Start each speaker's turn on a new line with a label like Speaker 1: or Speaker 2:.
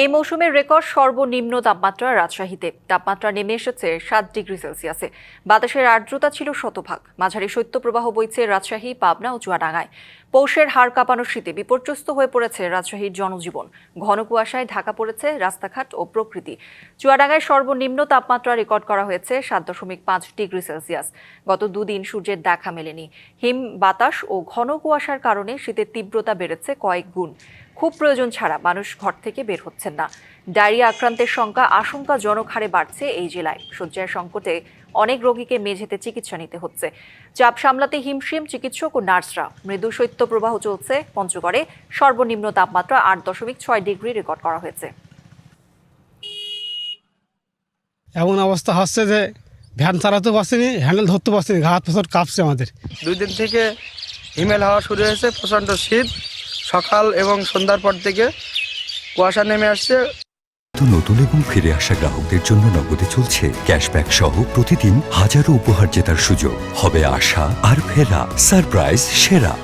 Speaker 1: এই মৌসুমের রেকর্ড সর্বনিম্ন তাপমাত্রা রাজশাহীতে। তাপমাত্রা নেমে এসেছে সাত ডিগ্রি সেলসিয়াসে। বাতাসের আর্দ্রতা ছিল শতভাগ। মাঝারি শৈত্যপ্রবাহ বইছে রাজশাহী, পাবনা ও চুয়াডাঙ্গায়। পৌষের হাড় কাঁপানো শীতে বিপর্যস্ত হয়ে পড়েছে রাজশাহীর জনজীবন। ঘন কুয়াশায় ঢাকা পড়েছে রাস্তাঘাট ও প্রকৃতি। চুয়াডাঙ্গায় সর্বনিম্ন তাপমাত্রা রেকর্ড করা হয়েছে সাত দশমিক পাঁচ ডিগ্রি সেলসিয়াস। গত দুদিন সূর্যের দেখা মেলেনি। হিম বাতাস ও ঘন কুয়াশার কারণে শীতের তীব্রতা বেড়েছে কয়েক গুণ। খুব প্রয়োজন ছাড়া মানুষ ঘর থেকে বের হচ্ছেন না। ডায়রিয়া আক্রান্তের সংখ্যা আশঙ্কাজনক হারে বাড়ছে এই জেলায়। শয্যার সংকটে অনেক রোগীকে মেঝেতে চিকিৎসা নিতে হচ্ছে। চাপ সামলাতে হিমশিম চিকিৎসক ও নার্সরা। মৃদু শৈত্যপ্রবাহ চলছে। পঞ্চগড়ে সর্বনিম্ন তাপমাত্রা আট দশমিক ছয় ডিগ্রি রেকর্ড করা হয়েছে।
Speaker 2: এমন অবস্থা হচ্ছে যে ভ্যান চালাতে পারছিনি হ্যান্ডেল ধরতে পারছিনি ঘা হাত পাশর কাঁপছে আমাদের।
Speaker 3: দুই দিন থেকে হিমেল হাওয়া শুরু হয়েছে প্রচণ্ড শীত। সকাল এবং সন্ধ্যার পর থেকে কুয়াশা নেমে আসছে।
Speaker 4: নতুন এবং ফিরে আসা গ্রাহকদের জন্য নগদে চলছে ক্যাশব্যাক সহ প্রতিদিন হাজারো উপহার জেতার সুযোগ। হবে আশা আর ফেরা সারপ্রাইজ সেরা।